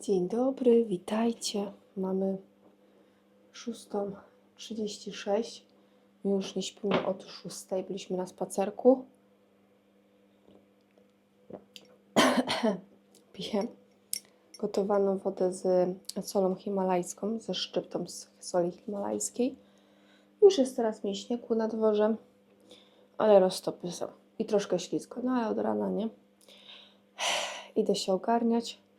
Dzień dobry, witajcie. Mamy 6.36. My już nie śpimy od 6. Byliśmy na spacerku. Piję gotowaną wodę z solą himalajską, ze szczyptą z soli himalajskiej. Już jest teraz mi śniegu na dworze, ale roztopy są i troszkę ślisko, no ale od rana nie. Idę się ogarniać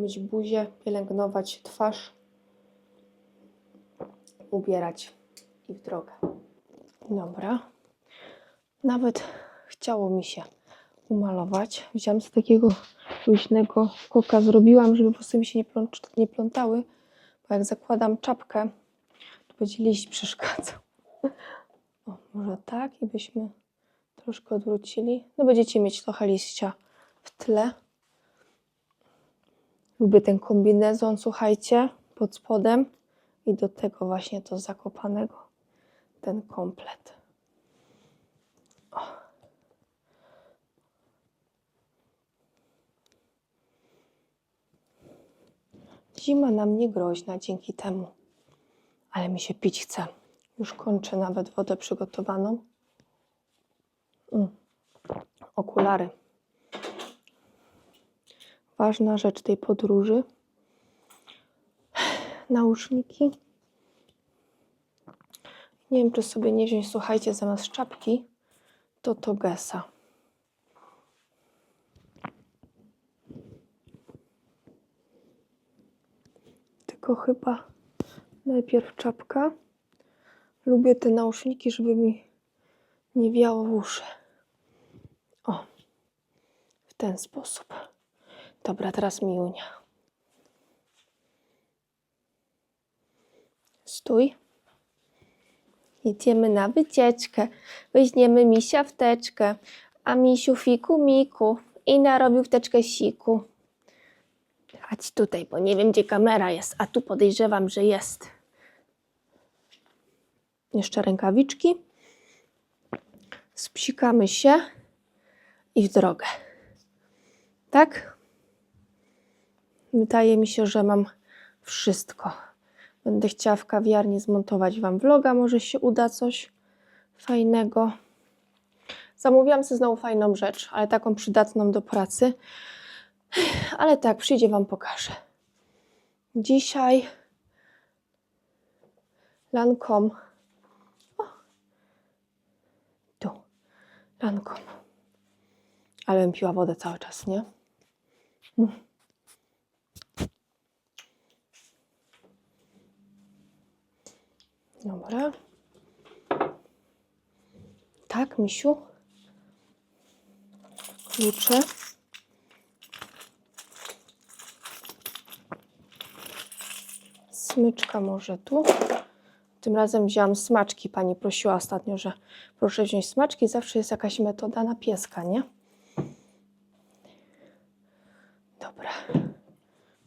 myć buzię, pielęgnować twarz, ubierać i w drogę. Dobra. Nawet chciało mi się umalować. Wziąłam z takiego luźnego koka, zrobiłam, żeby włosy mi się nie, plącz, nie plątały, bo jak zakładam czapkę, to będzie liść przeszkadzał. O, może tak i byśmy troszkę odwrócili. No będziecie mieć trochę liścia w tle. Lubię ten kombinezon, słuchajcie, pod spodem i do tego właśnie to zakopanego, ten komplet. O. Zima nam nie groźna dzięki temu, ale mi się pić chce. Już kończę nawet wodę przygotowaną. Mm. Okulary ważna rzecz tej podróży. Nauszniki. Nie wiem, czy sobie nie wziąć, słuchajcie, zamiast czapki, to togesa. Tylko chyba najpierw czapka. Lubię te nauszniki, żeby mi nie wiało w uszy. O, w ten sposób. Dobra, teraz Miunia. Stój. Idziemy na wycieczkę. Weźmiemy misia w teczkę, a misiu fiku miku i narobił w teczkę siku. Chodź tutaj, bo nie wiem, gdzie kamera jest, a tu podejrzewam, że jest. Jeszcze rękawiczki. Spsikamy się i w drogę. Tak? Wydaje mi się, że mam wszystko. Będę chciała w kawiarni zmontować Wam vloga, może się uda coś fajnego. Zamówiłam sobie znowu fajną rzecz, ale taką przydatną do pracy. Ale tak, przyjdzie Wam pokażę. Dzisiaj Lancome. O, tu. Lancome. Ale bym piła wodę cały czas, nie? Mm. Dobra. Tak, misiu. Klucze. Smyczka może tu. Tym razem wzięłam smaczki. Pani prosiła ostatnio, że proszę wziąć smaczki. Zawsze jest jakaś metoda na pieska, nie? Dobra.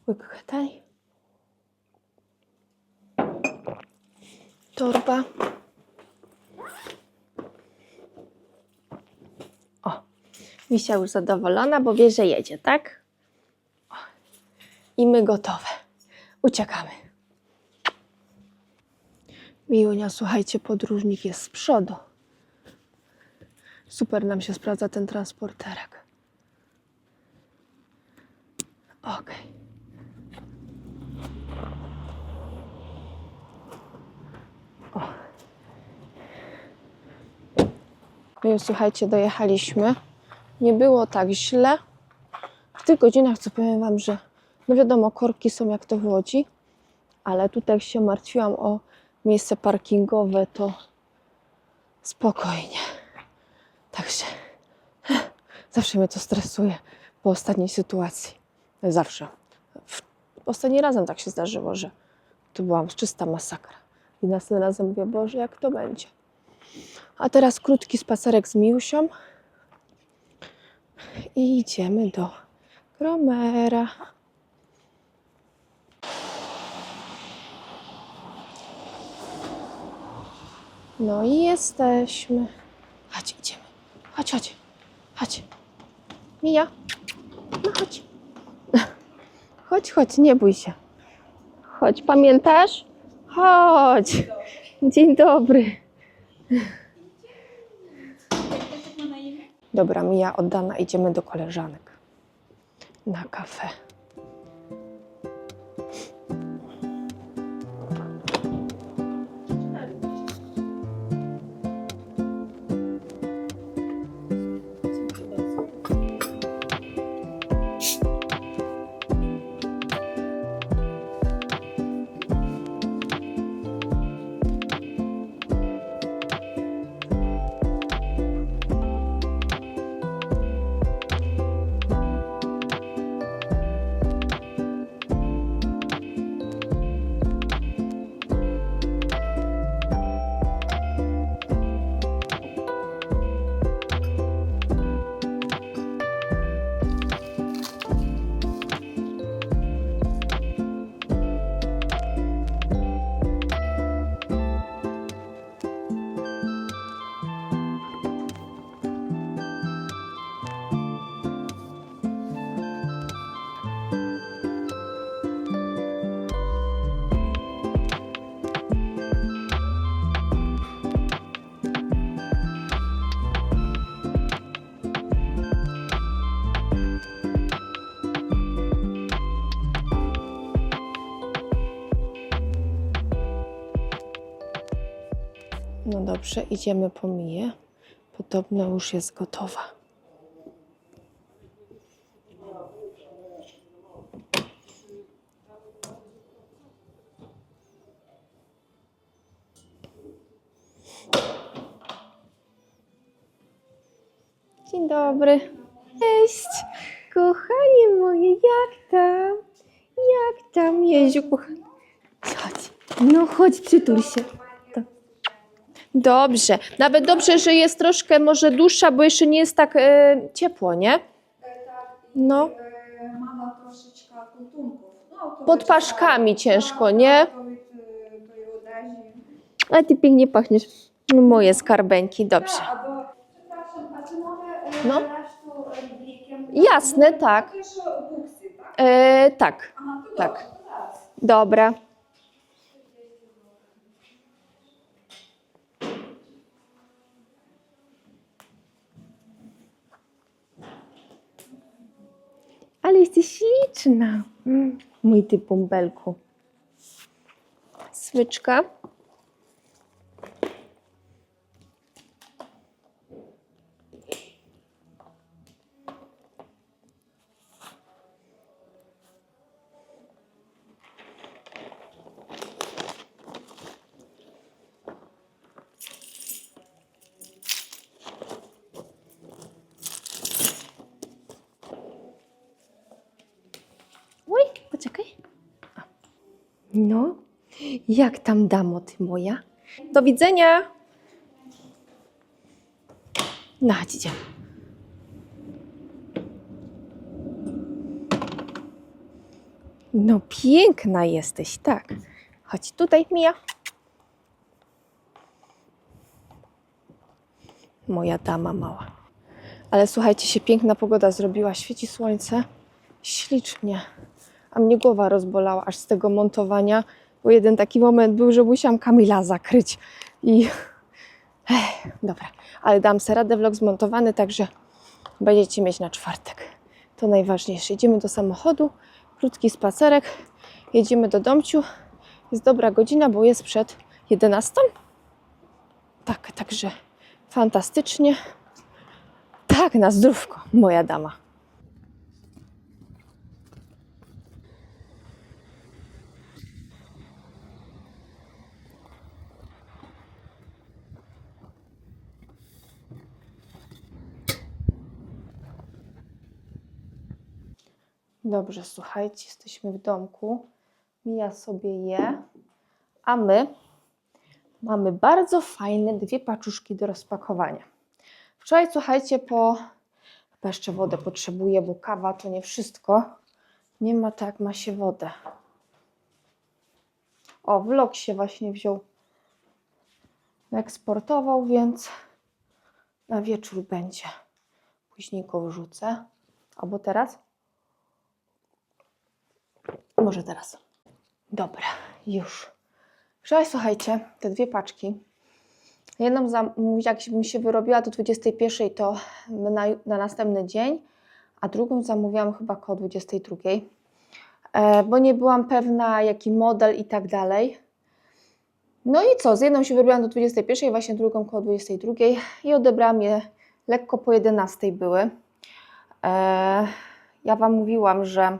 Łyk tutaj. Torba. O, Misia już zadowolona, bo wie, że jedzie, tak? O. I my gotowe. Uciekamy. Miłunia, słuchajcie, podróżnik jest z przodu. Super nam się sprawdza ten transporterek. Słuchajcie, dojechaliśmy. Nie było tak źle. W tych godzinach, co powiem Wam, że no wiadomo, korki są jak to w Łodzi, ale tutaj się martwiłam o miejsce parkingowe, to spokojnie. Także zawsze mnie to stresuje po ostatniej sytuacji. Zawsze. W, ostatni razem tak się zdarzyło, że to byłam czysta masakra. I następnym razem mówię, Boże, jak to będzie? A teraz krótki spacerek z Miusią. I idziemy do Gromera. No i jesteśmy. Chodź, idziemy. Chodź, chodź. Chodź. Mija. No chodź. Chodź, chodź, nie bój się. Chodź, pamiętasz? Chodź. Dzień dobry. Dobra, Mija oddana, idziemy do koleżanek. Na kawę. Dobrze, idziemy po Miję. Podobno już jest gotowa. Dzień dobry. Cześć. Kochanie moje, jak tam? Jak tam, Jeziu, kochanie? Chodź. No chodź, przytul się. Tak. Dobrze. Nawet dobrze, że jest troszkę może dłuższa, bo jeszcze nie jest tak e, ciepło, nie? No. E, Mama troszeczkę kuntunków. No, to Pod wiecie, paszkami tak, ciężko, tak, nie? To від е, тої одежі. A ty pięknie pachniesz. Moje skarbeńki, dobrze. Так, або, przepraszam, a czy mogę e, No. resztу e, blikiem? Jasne, tak. To też o buksy, tak? E, tak, Aha, to tak. dobrze, to raz. dobra. Ale jesteś śliczna. Mm, Mój ty bąbelku. Smyczka. Oj, poczekaj. O. No, jak tam damo ty moja? Do widzenia. Idziemy. No, piękna jesteś, tak. Chodź tutaj, Mija. Moja dama mała. Ale słuchajcie, się piękna pogoda zrobiła, świeci słońce. Ślicznie. A mnie głowa rozbolała aż z tego montowania, bo jeden taki moment był, że musiałam Kamila zakryć. I Ech, dobra, ale dam sobie radę, vlog zmontowany, także będziecie mieć na czwartek. To najważniejsze. Idziemy do samochodu, krótki spacerek, jedziemy do domciu. Jest dobra godzina, bo jest przed 11. Tak, także fantastycznie. Tak, na zdrówko, moja dama. Dobrze, słuchajcie, jesteśmy w domku. Mija sobie je, a my mamy bardzo fajne dwie paczuszki do rozpakowania. Wczoraj, słuchajcie, po. Chyba jeszcze wodę potrzebuję, bo kawa to nie wszystko. Nie ma tak, ma się wodę. O, vlog się właśnie wziął. Eksportował, więc na wieczór będzie. Później go wrzucę. Albo teraz? Może teraz. Dobra, już. Wczoraj, słuchajcie, te dwie paczki. Jedną, za, jak mi się wyrobiła do 21, to na, na następny dzień, a drugą zamówiłam chyba koło 22, e, bo nie byłam pewna, jaki model i tak dalej. No i co, z jedną się wyrobiłam do 21, właśnie drugą koło 22 i odebrałam je lekko po 11 były. E, ja Wam mówiłam, że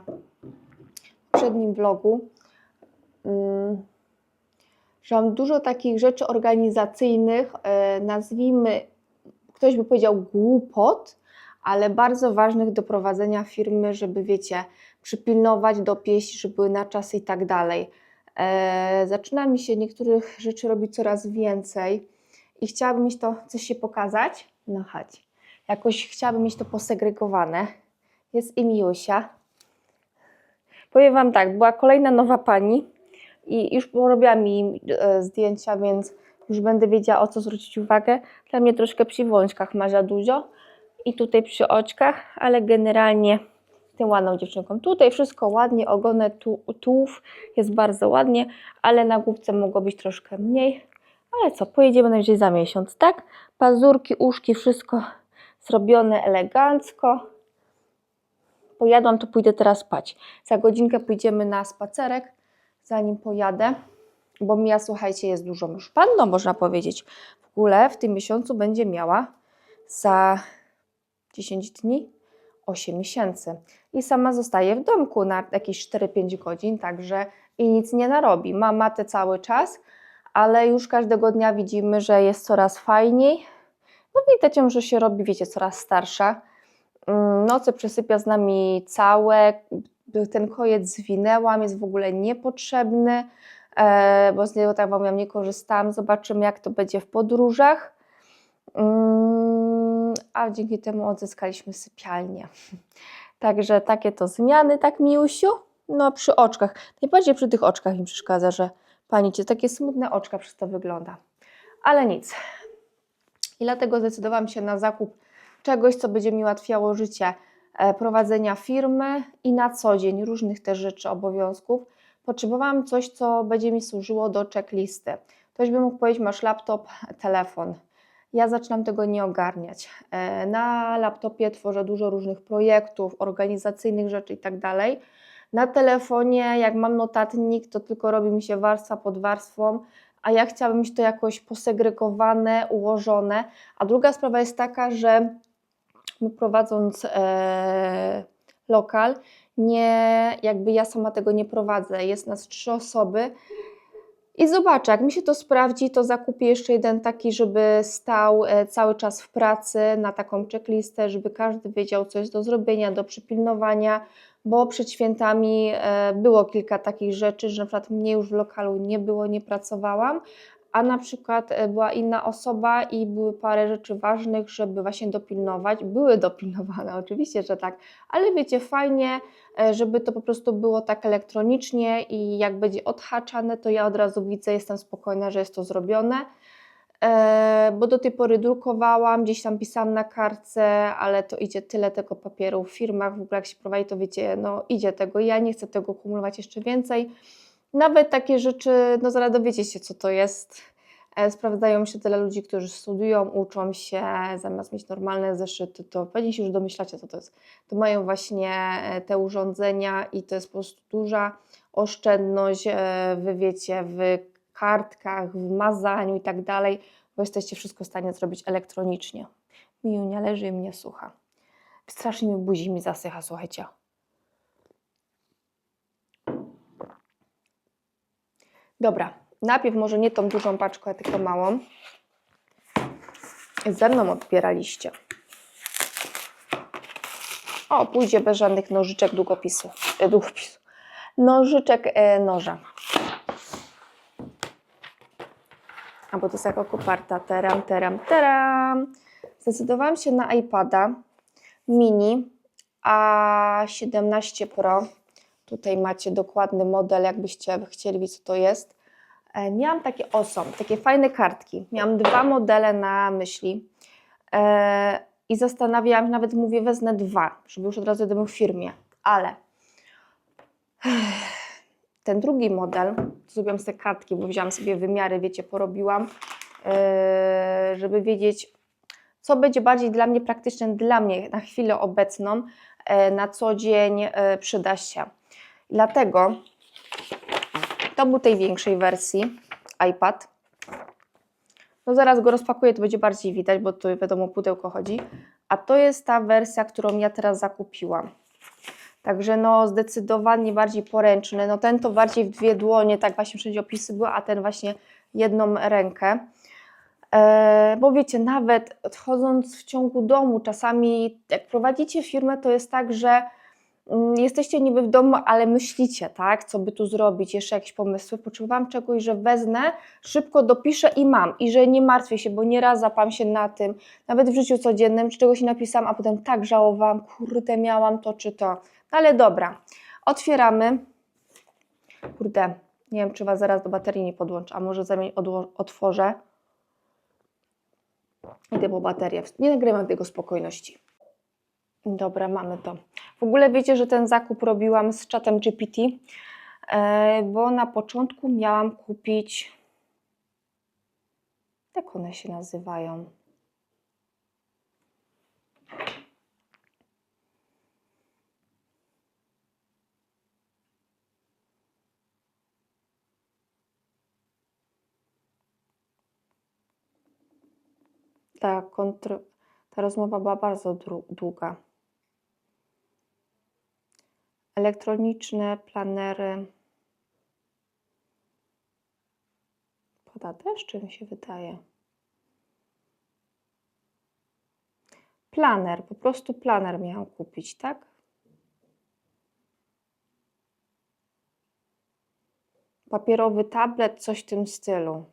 poprzednim vlogu, mm, że mam dużo takich rzeczy organizacyjnych, e, nazwijmy, ktoś by powiedział głupot, ale bardzo ważnych do prowadzenia firmy, żeby wiecie, przypilnować, dopieść, żeby były na czas i tak dalej. E, zaczyna mi się niektórych rzeczy robić coraz więcej i chciałabym mieć to, coś się pokazać. No chodź. Jakoś chciałabym mieć to posegregowane. Jest i Miusia. Powiem Wam tak, była kolejna nowa pani i już porobiła mi e, zdjęcia, więc już będę wiedziała o co zwrócić uwagę. Dla mnie troszkę przy wączkach ma za dużo i tutaj przy oczkach, ale generalnie tym ładną dziewczynką. Tutaj wszystko ładnie, ogonę tu, tułów jest bardzo ładnie, ale na główce mogło być troszkę mniej. Ale co, pojedziemy najwyżej za miesiąc, tak? Pazurki, uszki, wszystko zrobione elegancko. Pojadłam, to pójdę teraz spać. Za godzinkę pójdziemy na spacerek, zanim pojadę, bo Mia, słuchajcie, jest dużą już panną, można powiedzieć. W ogóle w tym miesiącu będzie miała za 10 dni 8 miesięcy. I sama zostaje w domku na jakieś 4-5 godzin, także i nic nie narobi. Ma matę cały czas, ale już każdego dnia widzimy, że jest coraz fajniej. No widać ją, że się robi, wiecie, coraz starsza. Noce przesypia z nami całe. Ten kojec zwinęłam, jest w ogóle niepotrzebny, e, bo z niego tak wam mówiłam, nie korzystałam. Zobaczymy, jak to będzie w podróżach. Mm, A dzięki temu odzyskaliśmy sypialnię. Także takie to zmiany, tak miusiu? No przy oczkach. Najbardziej przy tych oczkach mi przeszkadza, że pani cię takie smutne oczka przez to wygląda. Ale nic. I dlatego zdecydowałam się na zakup czegoś, co będzie mi ułatwiało życie e, prowadzenia firmy i na co dzień różnych też rzeczy, obowiązków. Potrzebowałam coś, co będzie mi służyło do checklisty. Ktoś by mógł powiedzieć, masz laptop, telefon. Ja zaczynam tego nie ogarniać. E, Na laptopie tworzę dużo różnych projektów, organizacyjnych rzeczy i tak. Na telefonie, jak mam notatnik, to tylko robi mi się warstwa pod warstwą, a ja chciałabym mieć to jakoś posegregowane, ułożone. A druga sprawa jest taka, że my prowadząc e, lokal, nie, jakby ja sama tego nie prowadzę. Jest nas trzy osoby. I zobaczę, jak mi się to sprawdzi, to zakupię jeszcze jeden taki, żeby stał e, cały czas w pracy na taką checklistę, żeby każdy wiedział, co jest do zrobienia, do przypilnowania, bo przed świętami e, było kilka takich rzeczy, że na przykład mnie już w lokalu nie było, nie pracowałam, a na przykład e, była inna osoba i były parę rzeczy ważnych, żeby właśnie dopilnować. Były dopilnowane, oczywiście, że tak, ale wiecie, fajnie, e, żeby to po prostu było tak elektronicznie i jak będzie odhaczane, to ja od razu widzę, jestem spokojna, że jest to zrobione. E, Bo do tej pory drukowałam, gdzieś tam pisałam na kartce, ale to idzie tyle tego papieru w firmach, w ogóle jak się prowadzi, to wiecie, no idzie tego. Ja nie chcę tego kumulować jeszcze więcej. Nawet takie rzeczy, no zaraz dowiecie się, co to jest. E, Sprawdzają się tyle ludzi, którzy studiują, uczą się, zamiast mieć normalne zeszyty, to pewnie się już domyślacie, co to jest. To mają właśnie e, te urządzenia i to jest po prostu duża oszczędność, e, wy wiecie, w kartkach, w mazaniu i tak dalej, bo jesteście wszystko w stanie zrobić elektronicznie. Miunia leży i mnie słucha. Strasznie mi buzi mi zasycha, słuchajcie. Dobra, najpierw może nie tą dużą paczkę, tylko małą. Ze mną odbieraliście. O, pójdzie bez żadnych nożyczek długopisu. E, długopisu. Nożyczek e, noża. A bo to jest jako koparta. Teram, teram, teram. Zdecydowałam się na iPada mini A17 Pro. Tutaj macie dokładny model, jakbyście chcieli wiedzieć, co to jest. E, Miałam takie osom, takie fajne kartki. Miałam dwa modele na myśli e, i zastanawiałam się, nawet mówię, wezmę dwa, żeby już od razu jeden był w firmie, ale ten drugi model, zrobiłam sobie kartki, bo wzięłam sobie wymiary, wiecie, porobiłam, yy, żeby wiedzieć, co będzie bardziej dla mnie praktyczne, dla mnie na chwilę obecną, e, na co dzień e, przyda się. Dlatego to był tej większej wersji iPad. No zaraz go rozpakuję, to będzie bardziej widać, bo tu wiadomo pudełko chodzi. A to jest ta wersja, którą ja teraz zakupiłam. Także no zdecydowanie bardziej poręczny. No ten to bardziej w dwie dłonie, tak właśnie wszędzie opisy były, a ten właśnie jedną rękę. E, bo wiecie, nawet chodząc w ciągu domu, czasami jak prowadzicie firmę, to jest tak, że jesteście niby w domu, ale myślicie, tak, co by tu zrobić, jeszcze jakieś pomysły, potrzebowałam czegoś, że wezmę, szybko dopiszę i mam, i że nie martwię się, bo nieraz zapam się na tym, nawet w życiu codziennym, czy czegoś napisałam, a potem tak żałowałam, kurde, miałam to czy to, no ale dobra, otwieramy, kurde, nie wiem, czy Was zaraz do baterii nie podłączę, a może zamień otworzę, Idę po baterię. Nie nagrywam tego spokojności. Dobra, mamy to. W ogóle wiecie, że ten zakup robiłam z czatem GPT, e, bo na początku miałam kupić. Jak one się nazywają? ta, kontr... ta rozmowa była bardzo długa. Elektroniczne planery. Pada deszcz, mi się wydaje. Planer, po prostu planer miałam kupić, tak? Papierowy tablet, coś w tym stylu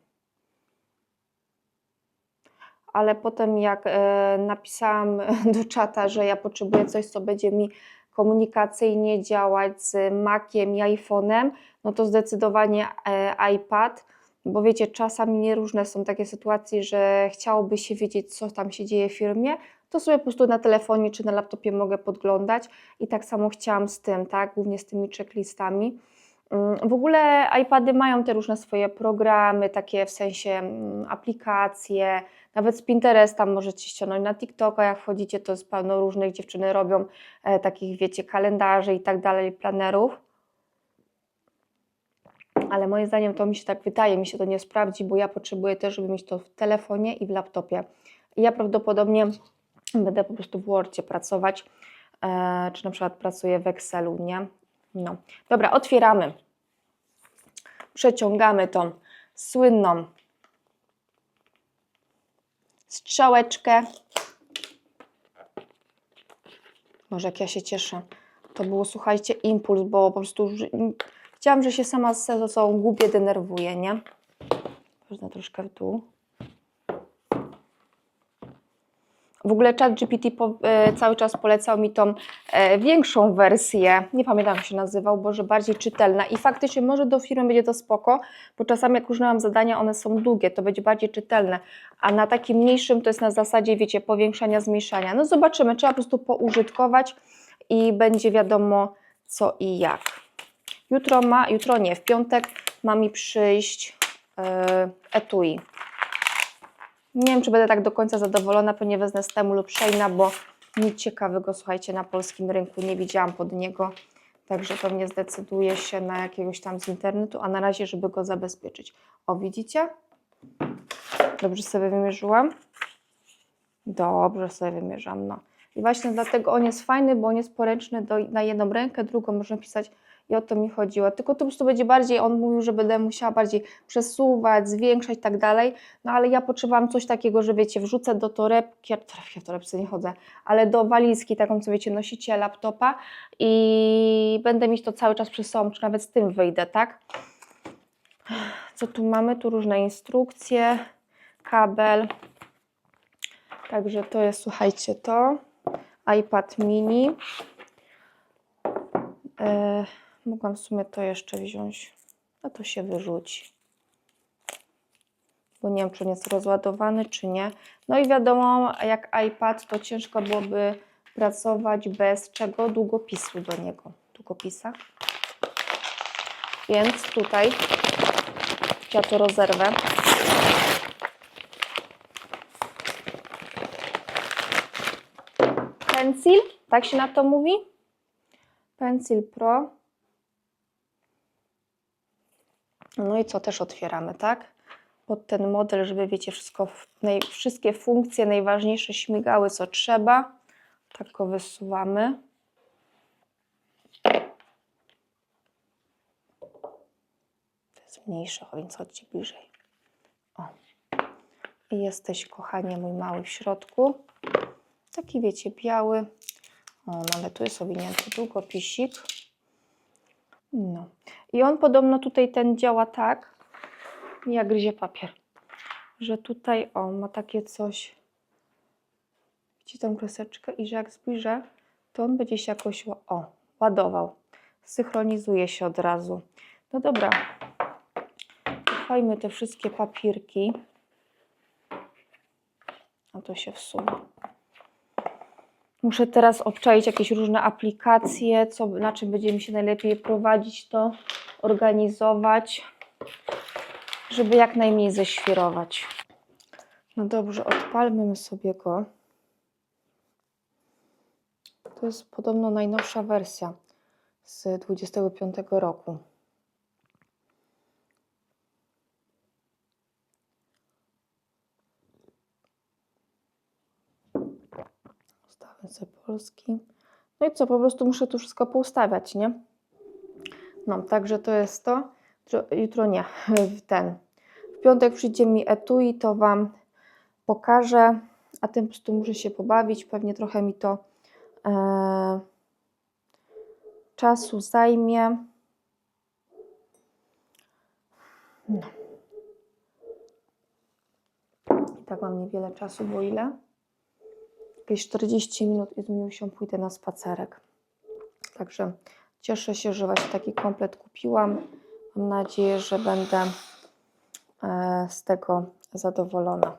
ale potem jak e, napisałam do czata, że ja potrzebuję coś, co będzie mi komunikacyjnie działać z Maciem i iPhone'em, no to zdecydowanie e, iPad, bo wiecie, czasami nieróżne są takie sytuacje, że chciałoby się wiedzieć, co tam się dzieje w firmie, to sobie po prostu na telefonie czy na laptopie mogę podglądać i tak samo chciałam z tym, tak, głównie z tymi checklistami. Mm, W ogóle iPady mają te różne swoje programy, takie w sensie mm, aplikacje, nawet z Pinteresta możecie ściągnąć na TikToka, jak wchodzicie, to jest pełno różnych dziewczyny robią e, takich, wiecie, kalendarzy i tak dalej, planerów. Ale moim zdaniem to mi się tak wydaje, mi się to nie sprawdzi, bo ja potrzebuję też, żeby mieć to w telefonie i w laptopie. Ja prawdopodobnie będę po prostu w Wordzie pracować, e, czy na przykład pracuję w Excelu, nie? No. Dobra, otwieramy. Przeciągamy tą słynną strzałeczkę. Może jak ja się cieszę. To było, słuchajcie, impuls, bo po prostu ży- chciałam, że się sama ze sobą głupie denerwuję, nie? Można troszkę w dół. W ogóle ChatGPT po, e, cały czas polecał mi tą e, większą wersję, nie pamiętam jak się nazywał, bo że bardziej czytelna i faktycznie może do firmy będzie to spoko, bo czasami jak różne mam zadania, one są długie, to będzie bardziej czytelne, a na takim mniejszym to jest na zasadzie, wiecie, powiększania, zmniejszania. No zobaczymy, trzeba po prostu poużytkować i będzie wiadomo co i jak. Jutro ma, jutro nie, w piątek ma mi przyjść e, etui. Nie wiem, czy będę tak do końca zadowolona, wezmę z temu lub Sheina, bo nic ciekawego, słuchajcie, na polskim rynku nie widziałam pod niego. Także pewnie zdecyduję się na jakiegoś tam z internetu, a na razie, żeby go zabezpieczyć. O, widzicie? Dobrze sobie wymierzyłam? Dobrze sobie wymierzam, no. I właśnie dlatego on jest fajny, bo on jest poręczny do, na jedną rękę, drugą można pisać i o to mi chodziło. Tylko to po prostu będzie bardziej, on mówił, że będę musiała bardziej przesuwać, zwiększać i tak dalej, no ale ja potrzebowałam coś takiego, że wiecie, wrzucę do torebki, torebki w torebce nie chodzę, ale do walizki taką, co wiecie, nosicie laptopa i będę mieć to cały czas przy sobą, czy nawet z tym wyjdę, tak? Co tu mamy? Tu różne instrukcje, kabel. Także to jest, słuchajcie, to iPad mini. E, mogłam w sumie to jeszcze wziąć. No to się wyrzuci. Bo nie wiem, czy on jest rozładowany, czy nie. No i wiadomo, jak iPad, to ciężko byłoby pracować bez czego? Długopisu do niego. Długopisa. Więc tutaj ja to rozerwę. Pencil, tak się na to mówi? Pencil Pro. No i co też otwieramy, tak? Pod ten model, żeby wiecie, wszystko, naj, wszystkie funkcje najważniejsze śmigały co trzeba. Tak go wysuwamy. To jest mniejsze, więc chodźcie bliżej. O. I jesteś, kochanie, mój mały w środku. Taki, wiecie, biały. O, ale tu jest owinięty długopisik. No. I on podobno tutaj ten działa tak, jak gryzie papier. Że tutaj, o, ma takie coś. Widzicie tą kreseczkę i że jak zbliżę, to on będzie się jakoś, o, ładował. Synchronizuje się od razu. No dobra. Uchwajmy te wszystkie papierki. A to się wsuwa. Muszę teraz obczaić jakieś różne aplikacje, co, na czym będzie mi się najlepiej prowadzić to, organizować, żeby jak najmniej ześwirować. No dobrze, odpalmy sobie go. To jest podobno najnowsza wersja z 25 roku. Sobie polski. No i co, po prostu muszę tu wszystko poustawiać, nie? No, także to jest to. Jutro nie, w ten. W piątek przyjdzie mi etui, to Wam pokażę, a tym po prostu muszę się pobawić. Pewnie trochę mi to e, czasu zajmie. No. I tak mam niewiele czasu, bo ile? Jakieś 40 minut i z Miusią pójdę na spacerek. Także cieszę się, że właśnie taki komplet kupiłam. Mam nadzieję, że będę e, z tego zadowolona.